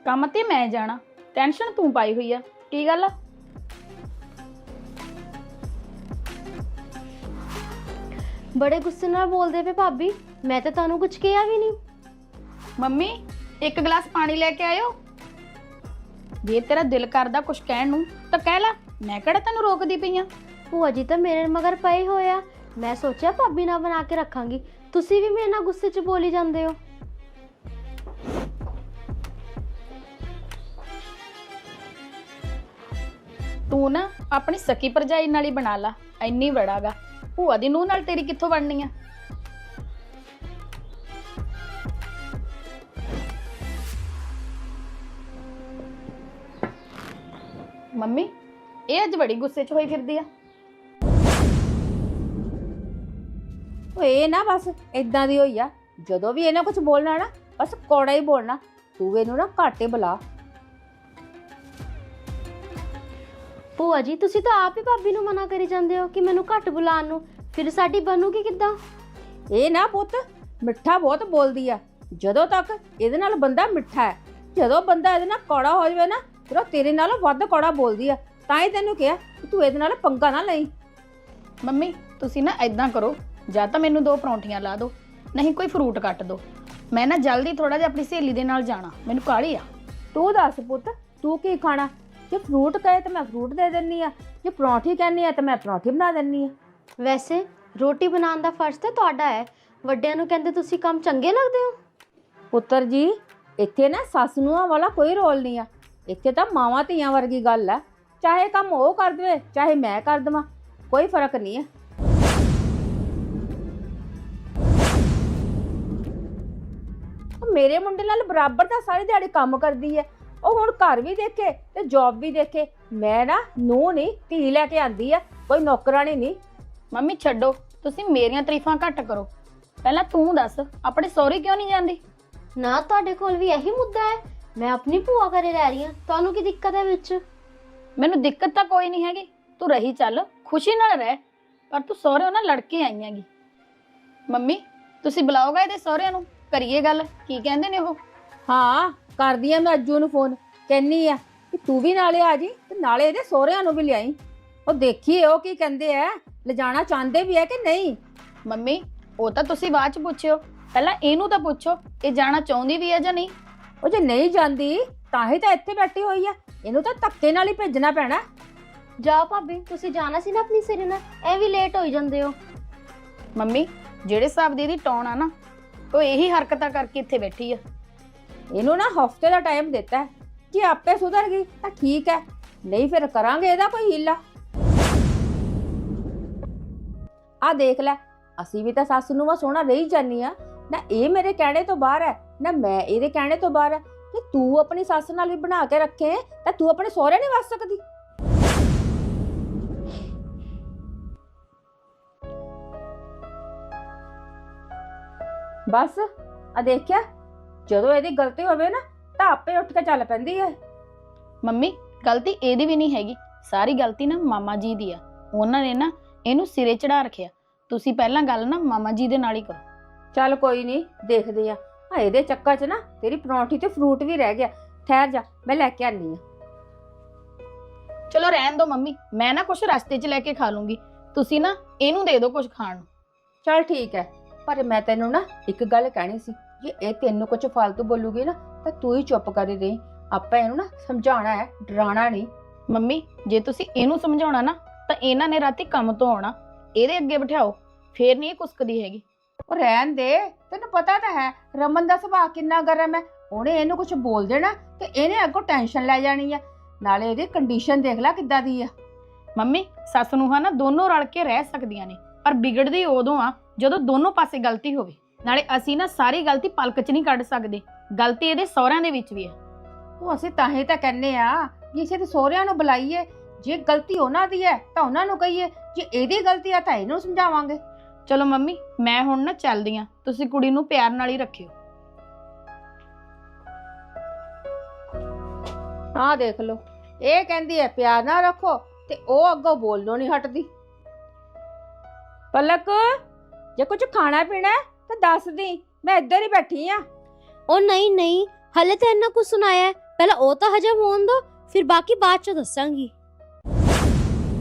ਕੰਮ ਤੇ ਮੈਂ ਜਾਣਾ। ਟੈਨਸ਼ਨ ਤੂੰ ਪਾਈ ਹੋਈ ਆ। ਕੀ ਗੱਲ ਆ? ਬੜੇ ਗੁੱਸੇ ਨਾਲ ਬੋਲਦੇ ਪਏ ਭਾਬੀ। ਮੈਂ ਤਾਂ ਤੁਹਾਨੂੰ ਕੁਝ ਕਿਹਾ ਵੀ ਨਹੀਂ। ਮੰਮੀ ਇੱਕ ਗਲਾਸ ਪਾਣੀ ਲੈ ਕੇ ਆਇਓ। ਜੇ ਤੇਰਾ ਦਿਲ ਕਰਦਾ ਕੁਝ ਕਹਿਣ ਨੂੰ ਤਾਂ ਕਹਿ ਲੈ। ਮੈਂ ਕਿਹੜਾ ਤੈਨੂੰ ਰੋਕਦੀ ਪਈ ਆ? ਭੂਆ ਜੀ ਤਾਂ ਮੇਰੇ ਮਗਰ ਪਏ ਹੋਇਆ ਮੈਂ ਸੋਚਿਆ ਭਾਬੀ ਨਾਲ ਬਣਾ ਕੇ ਰੱਖਾਂਗੀ। ਤੁਸੀਂ ਵੀ ਮੇਰੇ ਨਾਲ ਗੁੱਸੇ 'ਚ ਬੋਲੀ ਜਾਂਦੇ ਹੋ। ਤੂੰ ਨਾ ਆਪਣੀ ਸਕੀ ਪਰਜਾਈ ਨਾਲ ਹੀ ਬਣਾ ਲਾ। ਇੰਨੀ ਬੜਾਗਾ ਭੂਆ ਦੀ ਨੂੰਹ ਨਾਲ ਤੇਰੀ ਕਿੱਥੋਂ ਬਣਨੀ ਆ? ਮੰਮੀ ਇਹ ਅੱਜ ਬੜੀ ਗੁੱਸੇ 'ਚ ਹੋਈ ਫਿਰਦੀ ਆ। ਓਏ ਇਹ ਨਾ ਬਸ ਇਦਾਂ ਦੀ ਹੋਈ ਆ। ਜਦੋਂ ਵੀ ਇਹਨੇ ਕੁਝ ਬੋਲਣਾ ਨਾ ਬਸ ਕੋੜਾ ਹੀ ਬੋਲਣਾ। ਤੂੰ ਇਹਨੂੰ ਨਾ ਘਾਟੇ ਬੁਲਾ। ਭੂਆ ਜੀ ਤੁਸੀਂ ਤਾਂ ਆਪ ਹੀ ਭਾਬੀ ਨੂੰ ਮਨਾ ਕਰੀ ਜਾਂਦੇ ਹੋ ਕਿ ਮੈਨੂੰ ਘੱਟ ਬੁਲਾਉਣ ਨੂੰ। ਫਿਰ ਸਾਡੀ ਬਣੂਗੀ ਕਿੱਦਾਂ? ਇਹ ਨਾ ਪੁੱਤ ਮਿੱਠਾ ਬਹੁਤ ਬੋਲਦੀ ਆ। ਜਦੋਂ ਤੱਕ ਇਹਦੇ ਨਾਲ ਬੰਦਾ ਮਿੱਠਾ ਹੈ ਜਦੋਂ ਬੰਦਾ ਇਹਦੇ ਨਾਲ ਕੌੜਾ ਹੋ ਜਾਵੇ ਨਾ ਫਿਰ ਉਹ ਤੇਰੇ ਨਾਲੋਂ ਵੱਧ ਕੌੜਾ ਬੋਲਦੀ ਆ। ਤਾਂ ਹੀ ਤੈਨੂੰ ਕਿਹਾ ਕਿ ਤੂੰ ਇਹਦੇ ਨਾਲ ਪੰਗਾ ਨਾ ਲਈ। ਮੰਮੀ ਤੁਸੀਂ ਨਾ ਐਦਾਂ ਕਰੋ। ਜਾਂ ਤਾਂ ਮੈਨੂੰ ਦੋ ਪਰੌਂਠੀਆਂ ਲਾ ਦਿਓ ਨਹੀਂ ਕੋਈ ਫਰੂਟ ਕੱਟ ਦਿਓ। ਮੈਂ ਨਾ ਜਲਦੀ ਥੋੜਾ ਜਿਹਾ ਆਪਣੀ ਸਹੇਲੀ ਦੇ ਨਾਲ ਜਾਣਾ ਮੈਨੂੰ ਕਾਹਲੀ ਆ। ਤੂੰ ਦੱਸ ਪੁੱਤ ਤੂੰ ਕੀ ਖਾਣਾ? ਜੇ ਫਰੂਟ ਕਹੇ ਤਾਂ ਮੈਂ ਫਰੂਟ ਦੇ ਦਿੰਨੀ ਆ ਜੇ ਪਰੌਂਠੀ ਕਹਿੰਨੀ ਆ ਤਾਂ ਮੈਂ ਪਰੌਂਠੀ ਬਣਾ ਦਿੰਨੀ ਆ। ਵੈਸੇ ਰੋਟੀ ਬਣਾਉਣ ਦਾ ਫਰਜ਼ ਤਾਂ ਤੁਹਾਡਾ ਹੈ ਵੱਡਿਆਂ ਨੂੰ ਕਹਿੰਦੇ ਤੁਸੀਂ ਕੰਮ ਚੰਗੇ ਲੱਗਦੇ ਹੋ। ਪੁੱਤਰ ਜੀ ਇੱਥੇ ਨਾ ਸੱਸ ਨੂੰਹਾਂ ਵਾਲਾ ਕੋਈ ਰੋਲ ਨਹੀਂ ਆ। ਇੱਥੇ ਤਾਂ ਮਾਵਾਂ ਧੀਆਂ ਵਰਗੀ ਗੱਲ ਆ। ਚਾਹੇ ਕੰਮ ਉਹ ਕਰ ਦੇਵੇ ਚਾਹੇ ਮੈਂ ਕਰ ਦੇਵਾਂ ਕੋਈ ਫ਼ਰਕ ਨਹੀਂ ਹੈ। ਉਹ ਮੇਰੇ ਮੁੰਡੇ ਨਾਲ ਬਰਾਬਰ ਦਾ ਸਾਰੀ ਦਿਹਾੜੀ ਕੰਮ ਕਰਦੀ ਹੈ। ਉਹ ਹੁਣ ਘਰ ਵੀ ਦੇਖੇ ਤੇ ਜੌਬ ਵੀ ਦੇਖੇ। ਮੈਂ ਨਾ ਨੂੰ ਨਹੀਂ ਧੀ ਲੈ ਕੇ ਆਂਦੀ ਆ ਕੋਈ ਨੌਕਰਾਣੀ ਨਹੀਂ। ਮੰਮੀ ਛੱਡੋ। ਤੁਸੀਂ ਮੇਰੀਆਂ ਤਾਰੀਫਾਂ ਘੱਟ ਕਰੋ। ਪਹਿਲਾਂ ਤੂੰ ਦੱਸ ਆਪਣੇ ਸਹੁਰੇ ਕਿਉਂ ਨਹੀਂ ਜਾਂਦੀ? ਨਾ ਤੁਹਾਡੇ ਕੋਲ ਵੀ ਇਹੀ ਮੁੱਦਾ ਹੈ। ਮੈਂ ਆਪਣੀ ਭੂਆ ਘਰੇ ਰਹਿ ਰਹੀ ਹਾਂ। ਤੁਹਾਨੂੰ ਕੀ ਦਿੱਕਤ ਹੈ ਵਿੱਚ? ਮੈਨੂੰ ਦਿੱਕਤ ਤਾਂ ਕੋਈ ਨਹੀਂ ਹੈਗੀ। ਤੂੰ ਰਹੀ ਚੱਲ ਖੁਸ਼ੀ ਨਾਲ ਰਹਿ ਪਰ ਤੂੰ ਸਹੁਰਿਆਂ ਨਾਲ ਲੜ ਕੇ ਆਈ ਹੈਗੀ। ਮੰਮੀ ਤੁਸੀਂ ਬੁਲਾਓਗਾ ਇਹਦੇ ਸਹੁਰਿਆਂ ਨੂੰ? ਕਰੀਏ ਗੱਲ ਕੀ ਕਹਿੰਦੇ ਨੇ ਉਹ? ਹਾਂ ਕਰਦੀ ਆ ਮੈਂ ਅੱਜੂ ਨੂੰ ਫੋਨ ਕਹਿੰਨੀ ਆ ਕਿ ਤੂੰ ਵੀ ਨਾਲੇ ਆ ਜੀ ਤੇ ਨਾਲੇ ਇਹਦੇ ਸਹੁਰਿਆਂ ਨੂੰ ਵੀ ਲਿਆਈ। ਉਹ ਦੇਖੀਏ ਉਹ ਕੀ ਕਹਿੰਦੇ ਆ? ਲਿਜਾਣਾ ਚਾਹੁੰਦੇ ਵੀ ਹੈ ਕਿ ਨਹੀਂ? ਮੰਮੀ ਉਹ ਤਾਂ ਤੁਸੀਂ ਬਾਅਦ ਚ ਪੁੱਛਿਓ। ਪਹਿਲਾਂ ਇਹਨੂੰ ਤਾਂ ਪੁੱਛੋ ਇਹ ਜਾਣਾ ਚਾਹੁੰਦੀ ਵੀ ਹੈ ਜਾਂ ਨਹੀਂ? ਉਹ ਜੇ ਨਹੀਂ ਜਾਂਦੀ ਤਾਂ ਹੀ ਤਾਂ ਇੱਥੇ ਬੈਠੀ ਹੋਈ ਆ। ਇਹਨੂੰ ਤਾਂ ਧੱਕੇ ਨਾਲ ਹੀ ਭੇਜਣਾ ਪੈਣਾ। ਜਾਓ ਭਾਬੀ ਤੁਸੀਂ ਜਾਣਾ ਸੀ ਨਾ ਆਪਣੀ ਸਿਰੇ ਨਾਲ ਐ ਵੀ ਲੇਟ ਹੋਈ ਜਾਂਦੇ ਹੋ। ਮੰਮੀ ਜਿਹੜੇ ਹਿਸਾਬ ਦੀ ਇਹਦੀ ਟੌਣ ਆ ਨਾ ਉਹ ਇਹੀ ਹਰਕਤਾਂ ਕਰਕੇ ਇੱਥੇ ਬੈਠੀ ਆ। ਇਹਨੂੰ ਨਾ ਹਫ਼ਤੇ ਦਾ ਟਾਈਮ ਦਿੱਤਾ ਹੈ। ਜੇ ਆਪੇ ਸੁਧਰ ਗਈ ਤਾਂ ਠੀਕ ਹੈ। ਨਹੀਂ ਫਿਰ ਕਰਾਂਗੇ ਇਹਦਾ ਕੋਈ ਹੀਲਾ। ਆ ਦੇਖ ਲੈ ਅਸੀਂ ਵੀ ਤਾਂ ਸੱਸ ਨੂੰ ਵਾ ਸੋਹਣਾ ਰਹੀ ਜਾਨੀ ਆ ਨਾ ਇਹ ਮੇਰੇ ਕਹਿਣੇ ਤੋਂ ਬਾਹਰ ਹੈ ਨਾ ਮੈਂ ਇਹਦੇ ਕਹਿਣੇ ਤੋਂ ਬਾਹਰ ਹੈ। ਤੇ ਤੂੰ ਆਪਣੀ ਸੱਸ ਨਾਲ ਵੀ ਬਣਾ ਕੇ ਰੱਖੇ ਤਾਂ ਤੂੰ ਆਪਣੇ ਸਹੁਰੇ ਨਹੀਂ ਵਸ ਸਕਦੀ। ਬਸ ਆ ਦੇਖਿਆ ਜਦੋਂ ਇਹਦੀ ਗਲਤੀ ਹੋਵੇ ਨਾ ਤਾਂ ਆਪੇ ਉੱਠ ਕੇ ਚੱਲ ਪੈਂਦੀ ਹੈ। ਮੰਮੀ ਗਲਤੀ ਇਹਦੀ ਵੀ ਨਹੀਂ ਹੈਗੀ। ਸਾਰੀ ਗਲਤੀ ਨਾ ਮਾਮਾ ਜੀ ਦੀ ਆ। ਉਹਨਾਂ ਨੇ ਨਾ ਇਹਨੂੰ ਸਿਰੇ ਚੜਾ ਰੱਖਿਆ। ਤੁਸੀਂ ਪਹਿਲਾਂ ਗੱਲ ਨਾ ਮਾਮਾ ਜੀ ਦੇ ਨਾਲ ਹੀ ਕਰੋ। ਚੱਲ ਕੋਈ ਨਹੀਂ ਦੇਖਦੇ ਆ ਆ ਇਹਦੇ ਚੱਕਰ 'ਚ ਨਾ ਤੇਰੀ ਪਰੌਂਠੀ ਤੇ ਫਰੂਟ ਵੀ ਰਹਿ ਗਿਆ। ਠਹਿਰ ਜਾ ਮੈਂ ਲੈ ਕੇ ਆਨੀ ਆ। ਚਲੋ ਰਹਿਣ ਦਿਓ ਮੰਮੀ ਮੈਂ ਨਾ ਕੁਝ ਰਸਤੇ 'ਚ ਲੈ ਕੇ ਖਾ ਲੂੰਗੀ। ਤੁਸੀਂ ਨਾ ਇਹਨੂੰ ਦੇ ਦਿਓ ਕੁਝ ਖਾਣ ਨੂੰ। ਚੱਲ ਠੀਕ ਹੈ ਪਰ ਮੈਂ ਤੈਨੂੰ ਨਾ ਇੱਕ ਗੱਲ ਕਹਿਣੀ ਸੀ ਜੇ ਇਹ ਤੈਨੂੰ ਕੁਝ ਫालतू ਬੋਲੂਗੀ ਨਾ ਤਾਂ ਤੂੰ ਹੀ ਚੁੱਪ ਕਰ ਦੇ ਆਪਾਂ ਇਹਨੂੰ ਨਾ ਸਮਝਾਉਣਾ ਹੈ ਡਰਾਉਣਾ ਨਹੀਂ। ਮੰਮੀ ਜੇ ਤੁਸੀਂ ਇਹਨੂੰ ਸਮਝਾਉਣਾ ਨਾ ਤਾਂ ਇਹਨਾਂ ਨੇ ਰਾਤੀ ਕੰਮ ਤੋਂ ਆਉਣਾ। ਇਹਦੇ ਅੱਗੇ ਬਿਠਾਓ ਫੇਰ ਨਹੀਂ ਇਹ ਕੁਸਕਦੀ ਹੈਗੀ। ਉਹ ਰਹਿਣ ਦੇ ਤੈਨੂੰ ਪਤਾ ਤਾਂ ਹੈ ਰਮਨ ਦਾ ਸੁਭਾਅ ਕਿੰਨਾ ਗਰਮ ਹੈ। ਉਹਨੇ ਇਹਨੂੰ ਕੁਝ ਬੋਲ ਦੇਣਾ ਤੇ ਇਹਨੇ ਅੱਗੋਂ ਟੈਨਸ਼ਨ ਲੈ ਜਾਣੀ ਆ। ਨਾਲੇ ਇਹਦੀ ਕੰਡੀਸ਼ਨ ਦੇਖ ਲੈ ਕਿੱਦਾਂ ਦੀ ਆ। ਮੰਮੀ ਸੱਸ ਨੂੰ ਨਾ ਦੋਨੋਂ ਰਲ ਕੇ ਰਹਿ ਸਕਦੀਆਂ ਨੇ ਪਰ ਵਿਗੜਦੀ ਉਦੋਂ ਆ ਜਦੋਂ ਦੋਨੋਂ ਪਾਸੇ ਗਲਤੀ ਹੋਵੇ। ਨਾਲੇ ਅਸੀਂ ਨਾ ਸਾਰੀ ਗਲਤੀ ਪਲਕ 'ਚ ਨਹੀਂ ਕੱਢ ਸਕਦੇ ਗਲਤੀ ਇਹਦੇ ਸਹੁਰਿਆਂ ਦੇ ਵਿੱਚ ਵੀ ਹੈ ਉਹ ਅਸੀਂ ਤਾਂ ਹੀ ਤਾਂ ਕਹਿੰਨੇ ਆ ਵੀ ਇਸੇ ਤੇ ਸਹੁਰਿਆਂ ਨੂੰ ਬੁਲਾਈਏ। ਜੇ ਗਲਤੀ ਉਹਨਾਂ ਦੀ ਹੈ ਤਾਂ ਉਹਨਾਂ ਨੂੰ ਕਹੀਏ। ਜੇ ਇਹਦੀ ਗਲਤੀ ਆ ਤਾਂ ਇਹਨੂੰ ਸਮਝਾਵਾਂਗੇ। ਚਲੋ ਮੰਮੀ ਮੈਂ ਹੁਣ ਨਾ ਚੱਲਦੀ ਆ। ਤੁਸੀਂ ਕੁੜੀ ਨੂੰ ਪਿਆਰ ਨਾਲ ਹੀ ਰੱਖਿਓ। ਆਹ ਦੇਖ ਲਓ ਇਹ ਕਹਿੰਦੀ ਹੈ ਪਿਆਰ ਨਾਲ ਰੱਖੋ ਤੇ ਉਹ ਅੱਗੋਂ ਬੋਲਣੋਂ ਨਹੀਂ ਹਟਦੀ। ਪਲਕ ਜੇ ਕੁਝ ਖਾਣਾ ਪੀਣਾ ਹੈ ਤਾਂ ਦੱਸ ਦੀ ਮੈਂ ਇੱਧਰ ਹੀ ਬੈਠੀ ਆ। ਉਹ ਨਹੀਂ ਨਹੀਂ ਹਲੇ ਤਾਂ ਇੰਨਾ ਕੁਝ ਸੁਣਾਇਆ ਹੈ। ਪਹਿਲਾਂ ਉਹ ਤਾਂ ਹਜਮ ਹੋਣ ਦੋ ਫਿਰ ਬਾਕੀ ਬਾਅਦ ਚ ਦੱਸਾਂਗੀ।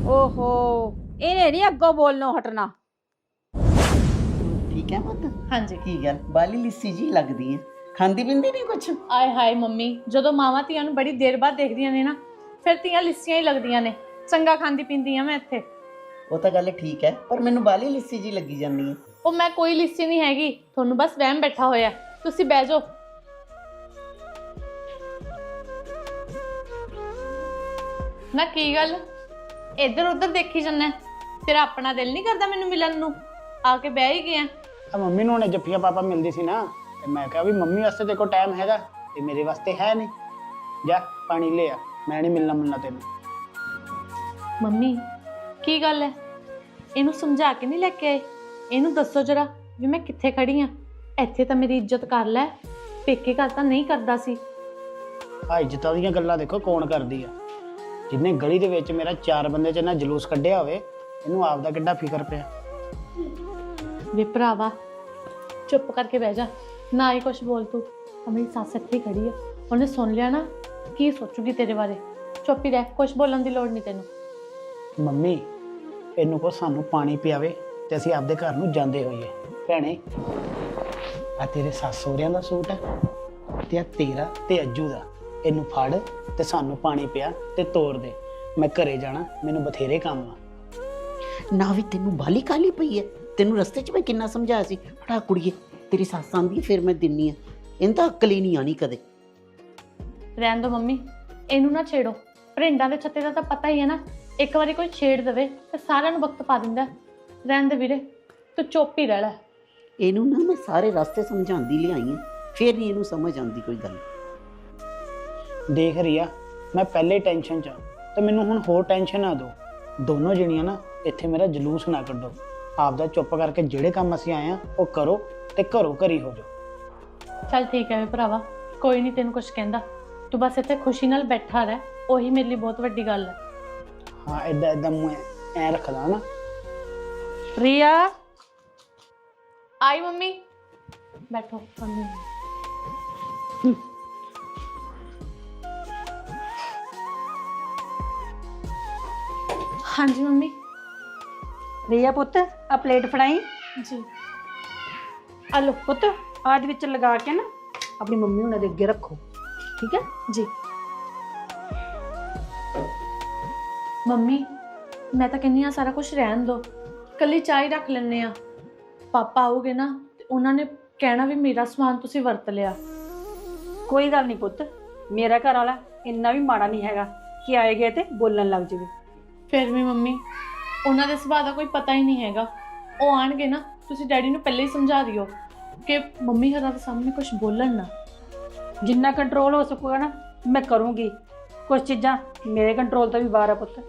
ਓਹੋ ਇਹਨੇ ਨਹੀਂ ਅੱਗੋਂ ਬੋਲਣੋਂ ਹਟਣਾ। ਠੀਕ ਹੈ ਮਤ ਹਾਂਜੀ। ਕੀ ਗੱਲ? ਬਾਲੀ ਲਿੱਸੀ ਜੀ ਲੱਗਦੀ ਹੈ। ਖਾਂਦੀ ਪਿੰਦੀ ਨਹੀਂ ਕੁਛ? ਆਏ ਹਾਏ ਮੰਮੀ ਜਦੋਂ ਮਾਵਾਂ ਧੀਆਂ ਨੂੰ ਬੜੀ ਦੇਰ ਬਾਅਦ ਦੇਖਦੀਆਂ ਨੇ ਨਾ ਫਿਰ ਧੀਆਂ ਲਿੱਸੀਆਂ ਹੀ ਲੱਗਦੀਆਂ ਨੇ। ਚੰਗਾ ਖਾਂਦੀ ਪੀਂਦੀ ਆ ਮੈਂ ਇੱਥੇ। ਉਹ ਤਾਂ ਗੱਲ ਠੀਕ ਹੈ ਪਰ ਮੈਨੂੰ ਬਾਲੀ ਲਿੱਸੀ ਜੀ ਲੱਗੀ ਜਾਂਦੀ ਹੈ। ਉਹ ਮੈਂ ਕੋਈ ਲਿੱਸੀ ਨਹੀਂ ਹੈਗੀ ਤੁਹਾਨੂੰ ਬਸ ਵਹਿਮ ਬੈਠਾ ਹੋਇਆ। ਤੁਸੀਂ ਬਹਿ ਜਾਓ। ਨਾ ਕੀ ਗੱਲ? ਇੱਧਰ ਉੱਧਰ ਦੇਖੀ ਜੰਨਾ ਤੇਰਾ ਆਪਣਾ ਦਿਲ ਨਹੀਂ ਕਰਦਾ ਮੈਨੂੰ ਮਿਲਣ ਨੂੰ? ਆ ਕੇ ਬਹਿ ਹੀ ਗਿਆ। ਆ ਮੰਮੀ ਨੂੰ ਨੇ ਜੱਫੀਆਂ ਪਾਪਾ ਮਿਲਦੀ ਸੀ ਨਾ ਤੇ ਮੈਂ ਕਿਹਾ ਵੀ ਮੰਮੀ ਵਾਸਤੇ ਤੇ ਕੋਈ ਟਾਈਮ ਹੈਗਾ ਤੇ ਮੇਰੇ ਵਾਸਤੇ ਹੈ ਨਹੀਂ। ਜਾ ਪਾਣੀ ਲੈ ਆ ਮੈਂ ਨਹੀਂ ਮਿਲਣਾ ਮਿਲਣਾ ਤੈਨੂੰ। ਮੰਮੀ ਕੀ ਗੱਲ ਹੈ ਇਹਨੂੰ ਸਮਝਾ ਕੇ ਨਹੀਂ ਲੈ ਕੇ ਆਏ? ਇਹਨੂੰ ਦੱਸੋ ਜਰਾ ਵੀ ਮੈਂ ਕਿੱਥੇ ਖੜੀ ਆ? ਇੱਥੇ ਤਾਂ ਮੇਰੀ ਇੱਜ਼ਤ ਕਰ ਲੈ। ਪੇਕੇ ਘਰ ਤਾਂ ਨਹੀਂ ਕਰਦਾ ਸੀ। ਆ ਇੱਜ਼ਤਾਂ ਦੀਆਂ ਗੱਲਾਂ ਦੇਖੋ ਕੌਣ ਕਰਦੀ ਆ। ਜਿੰਨੇ ਗਲੀ ਦੇ ਵਿੱਚ ਮੇਰਾ ਚਾਰ ਬੰਦੇ ਚ ਨਾ ਜਲੂਸ ਕੱਢਿਆ ਹੋਵੇ ਇਹਨੂੰ ਆਪ ਦਾ ਕਿੱਡਾ ਫਿਕਰ ਪਿਆ। ਵੇ ਭਰਾਵਾ ਚੁੱਪ ਕਰਕੇ ਬਹਿ ਜਾ। ਨਾ ਹੀ ਕੁਝ ਬੋਲ ਤੂੰ। ਆ ਮੇਰੀ ਸੱਸ ਇੱਥੇ ਹੀ ਖੜੀ ਆ। ਉਹਨੇ ਸੁਣ ਲਿਆ ਨਾ ਕੀ ਸੋਚੂਗੀ ਤੇਰੇ ਬਾਰੇ। ਚੁੱਪ ਹੀ ਰਹਿ ਕੁਝ ਬੋਲਣ ਦੀ ਲੋੜ ਨਹੀਂ ਤੈਨੂੰ। ਮੰਮੀ ਇਹਨੂੰ ਕੋ ਸਾਨੂੰ ਪਾਣੀ ਪਿਆਵੇ ਤੇ ਅਸੀਂ ਆਪਦੇ ਘਰ ਨੂੰ ਜਾਂਦੇ ਹੋਈਏ। ਭੈਣੇ ਆ ਤੇਰੇ ਸੱਸ ਸਹੁਰਿਆਂ ਦਾ ਸੂਟ ਹੈ ਤੇ ਆ ਤੇਰਾ ਤੇ ਅੱਜੂ ਦਾ। ਇਹਨੂੰ ਫੜ ਤੇ ਸਾਨੂੰ ਪਾਣੀ ਪਿਆ ਤੇ ਤੋੜ ਦੇ। ਮੈਂ ਘਰੇ ਜਾਣਾ ਮੈਨੂੰ ਬਥੇਰੇ ਕੰਮ ਆ। ਨਾ ਵੀ ਤੈਨੂੰ ਬਾਲੀ ਕਾਲੀ ਪਈ ਹੈ ਤੈਨੂੰ ਰਸਤੇ 'ਚ ਮੈਂ ਕਿੰਨਾ ਸਮਝਾਇਆ ਸੀ? ਫੜਾ ਕੁੜੀਏ ਤੇਰੀ ਸੱਸ ਆਂਦੀ ਫਿਰ ਮੈਂ ਦਿੰਨੀ ਆ। ਇਹਨੂੰ ਤਾਂ ਅਕਲ ਹੀ ਨਹੀਂ ਆਣੀ ਕਦੇ। ਰਹਿਣ ਦੋ ਮੰਮੀ ਇਹਨੂੰ ਨਾ ਛੇੜੋ। ਭਰਿੰਡਾਂ ਦੇ ਛੱਤੇ ਦਾ ਤਾਂ ਪਤਾ ਹੀ ਹੈ ਨਾ। ਇੱਕ ਵਾਰੀ ਕੋਈ ਛੇੜ ਦੇਵੇ ਤੇ ਸਾਰਿਆਂ ਨੂੰ ਵਕਤ ਪਾ ਦਿੰਦਾ ਰਹਿਣ ਦੇ ਵੀਰੇ ਤੂੰ ਚੁੱਪ ਹੀ ਰਹਿ ਲੈ। ਇਹਨੂੰ ਨਾ ਮੈਂ ਸਾਰੇ ਰਸਤੇ ਸਮਝਾਉਂਦੀ ਲਿਆਈ ਆ। ਫਿਰ ਨਹੀਂ ਇਹਨੂੰ ਸਮਝ ਆਉਂਦੀ ਕੋਈ ਗੱਲ। ਦੇਖ ਰੀਆ ਮੈਂ ਪਹਿਲੇ ਟੈਨਸ਼ਨ 'ਚ ਆ। ਤੇ ਮੈਨੂੰ ਹੁਣ ਹੋਰ ਟੈਨਸ਼ਨ ਨਾ ਦਿਓ। ਦੋਨੋਂ ਜਣੀਆਂ ਨਾ ਇੱਥੇ ਮੇਰਾ ਜਲੂਸ ਨਾ ਕੱਢੋ। ਆਪਦਾ ਚੁੱਪ ਕਰਕੇ ਜਿਹੜੇ ਕੰਮ ਅਸੀਂ ਆਏ ਆ ਉਹ ਕਰੋ ਤੇ ਘਰੋਂ ਘਰੀ ਹੋ ਜਾਓ। ਚੱਲ ਠੀਕ ਹੈ ਵੇ ਭਰਾਵਾ ਕੋਈ ਨਹੀਂ ਤੈਨੂੰ ਕੁਝ ਕਹਿੰਦਾ। ਤੂੰ ਬਸ ਇੱਥੇ ਖੁਸ਼ੀ ਨਾਲ ਬੈਠਾ ਰਹਿ ਉਹੀ ਮੇਰੇ ਲਈ ਬਹੁਤ ਵੱਡੀ ਗੱਲ ਹੈ। ਹਾਂ ਐਦਾਂ ਐਦਾਂ ਮੂੰਹ ਐ ਰੱਖਦਾ ਨਾ। ਰੀਆ ਆਈ ਮੰਮੀ। ਬੈਠੋ ਮੰਮੀ। ਹਾਂਜੀ ਮੰਮੀ। ਰੀਆ ਪੁੱਤ ਆ ਪਲੇਟ ਫੜਾਈ? ਜੀ। ਆ ਲੋ ਪੁੱਤ ਆਦ ਵਿੱਚ ਲਗਾ ਕੇ ਨਾ ਆਪਣੀ ਮੰਮੀ ਉਹਨਾਂ ਦੇ ਅੱਗੇ ਰੱਖੋ ਠੀਕ ਹੈ ਜੀ। ਮੰਮੀ ਮੈਂ ਤਾਂ ਕਹਿੰਨੀ ਆ ਸਾਰਾ ਕੁਝ ਰਹਿਣ ਦੋ। ਕੱਲੀ ਚਾਹ ਹੀ ਰੱਖ ਲੈਣੇ ਆ ਪਾਪਾ ਆਉਗੇ ਨਾ ਤੇ ਉਹਨਾਂ ਨੇ ਕਹਿਣਾ ਵੀ ਮੇਰਾ ਸਮਾਨ ਤੁਸੀਂ ਵਰਤ ਲਿਆ। ਕੋਈ ਗੱਲ ਨਹੀਂ ਪੁੱਤ ਮੇਰਾ ਘਰ ਵਾਲਾ ਇੰਨਾ ਵੀ ਮਾੜਾ ਨਹੀਂ ਹੈਗਾ ਕਿ ਆਏ ਗਏ ਤੇ ਬੋਲਣ ਲੱਗ ਜਾਵੇ। ਫਿਰ ਵੀ ਮੰਮੀ ਉਹਨਾਂ ਦੇ ਸੁਭਾਅ ਦਾ ਕੋਈ ਪਤਾ ਹੀ ਨਹੀਂ ਹੈਗਾ। ਉਹ ਆਣਗੇ ਨਾ, ਤੁਸੀਂ ਡੈਡੀ ਨੂੰ ਪਹਿਲੇ ਹੀ ਸਮਝਾ ਦਿਓ ਕਿ ਮੰਮੀ ਹਰਾਂ ਦੇ ਸਾਹਮਣੇ ਕੁਝ ਬੋਲਣ ਨਾ। ਜਿੰਨਾ ਕੰਟਰੋਲ ਹੋ ਸਕੂਗਾ ਨਾ, ਮੈਂ ਕਰੂੰਗੀ। ਕੁਝ ਚੀਜ਼ਾਂ ਮੇਰੇ ਕੰਟਰੋਲ ਤੋਂ ਵੀ ਬਾਹਰ ਆ ਪੁੱਤ।